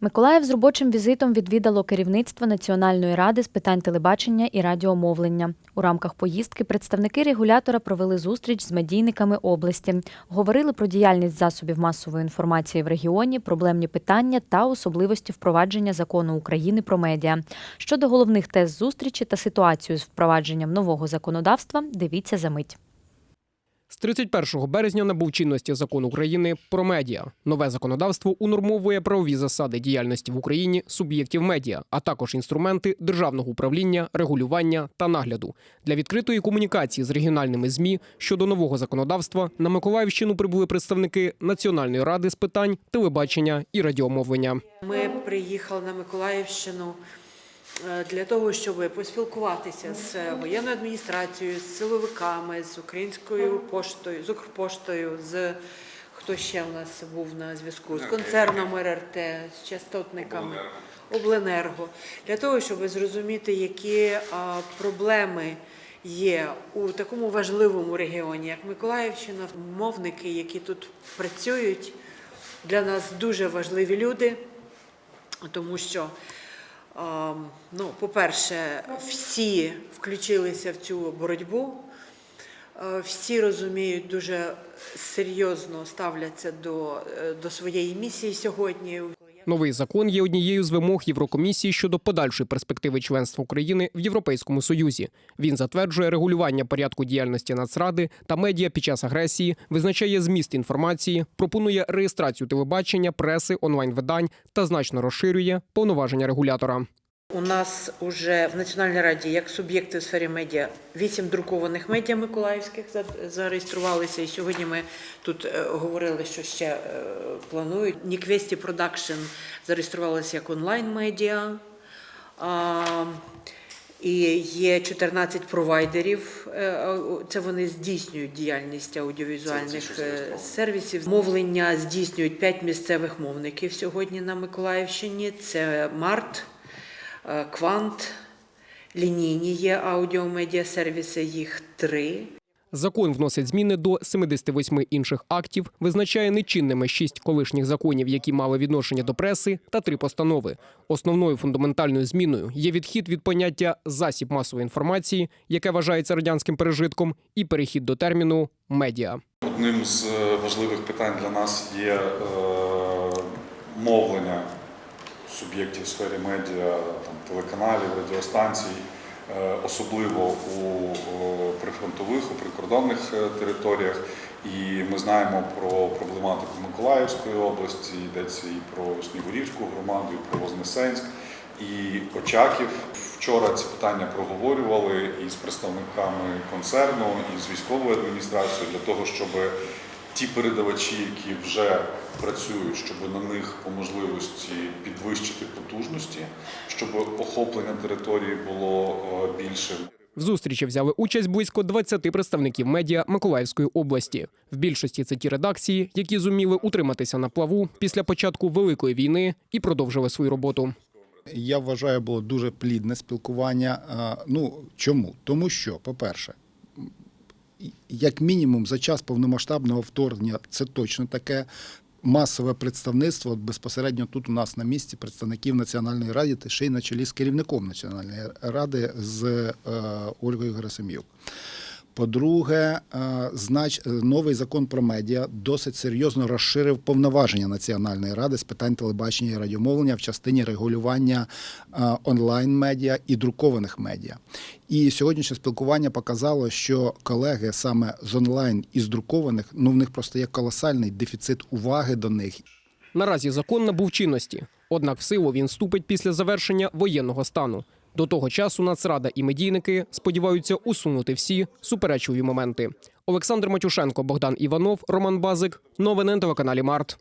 Миколаїв з робочим візитом відвідало керівництво Національної ради з питань телебачення і радіомовлення. У рамках поїздки представники регулятора провели зустріч з медійниками області, говорили про діяльність засобів масової інформації в регіоні, проблемні питання та особливості впровадження закону України про медіа. Щодо головних тез зустрічі та ситуацію з впровадженням нового законодавства, дивіться за мить. З 31 березня набув чинності закон України про медіа. Нове законодавство унормовує правові засади діяльності в Україні суб'єктів медіа, а також інструменти державного управління, регулювання та нагляду. Для відкритої комунікації з регіональними змі щодо нового законодавства на Миколаївщину прибули представники Національної ради з питань телебачення і радіомовлення. Ми приїхали на Миколаївщину для того, щоб поспілкуватися з воєнною адміністрацією, з силовиками, з українською поштою, з Укрпоштою, з хто ще в нас був на зв'язку, з концерном РРТ, з частотниками, Обленерго, для того, щоб зрозуміти, які проблеми. Є у такому важливому регіоні, як Миколаївщина, мовники, які тут працюють, для нас дуже важливі люди, тому що, ну, по-перше, всі включилися в цю боротьбу, е, всі розуміють, дуже серйозно ставляться до, е, до своєї місії сьогодні. Новий закон є однією з вимог Єврокомісії щодо подальшої перспективи членства України в Європейському Союзі. Він затверджує регулювання порядку діяльності Нацради та медіа під час агресії, визначає зміст інформації, пропонує реєстрацію телебачення, преси, онлайн-видань та значно розширює повноваження регулятора. У нас уже в Національній раді як суб'єкти в сфері медіа вісім друкованих медіа миколаївських за- зареєструвалися. І сьогодні ми тут е, говорили, що ще е, планують. Ніквесті Продакшн зареєструвалися як онлайн-медіа. І є 14 провайдерів. е, Це вони здійснюють діяльність аудіовізуальних сервісів. Мовлення здійснюють 5 місцевих мовників сьогодні на Миколаївщині. Це Март. Е, Квант, лінійні є аудіомедіа сервіси, їх три. Закон вносить зміни до 78 інших актів, визначає нечинними шість колишніх законів, які мали відношення до преси, та три постанови. Основною фундаментальною зміною є відхід від поняття засіб масової інформації, яке вважається радянським пережитком, і перехід до терміну медіа. Одним з е, важливих питань для нас є е, мовлення суб'єктів в сфері медіа, там, телеканалів, радіостанцій, е, особливо у прифронтових, у прикордонних е, територіях. І ми знаємо про проблематику Миколаївської області, йдеться і про Снігурівську громаду, і про Вознесенськ. І Очаків вчора ці питання проговорювали і з представниками концерну, і з військовою адміністрацією для того, щоб ті передавачі, які вже працюють, щоб на них по можливості підвищити потужності, щоб охоплення території було е, більшим. В зустрічі взяли участь близько 20 представників медіа Миколаївської області. В більшості це ті редакції, які зуміли утриматися на плаву після початку великої війни і продовжили свою роботу. Я вважаю, було дуже плідне спілкування. Ну чому? Тому що, по-перше, м, як мінімум, за час повномасштабного вторгнення це точно таке. Масове представництво безпосередньо тут у нас на місці представників Національної ради, та ще й на чолі з керівником Національної ради з е, Ольгою Герасим'юк. По-друге, е, знач е, новий закон про медіа досить серйозно розширив повноваження Національної ради з питань телебачення і радіомовлення в частині регулювання е, онлайн-медіа і друкованих медіа. І сьогоднішнє спілкування показало, що колеги саме з онлайн і з друкованих, ну в них просто є колосальний дефіцит уваги до них Наразі закон набув чинності, однак в силу він вступить після завершення воєнного стану. До того часу Нацрада і медійники сподіваються усунути всі суперечливі моменти. Олександр Матюшенко, Богдан Іванов, Роман Базик. Новини на телеканалі Март.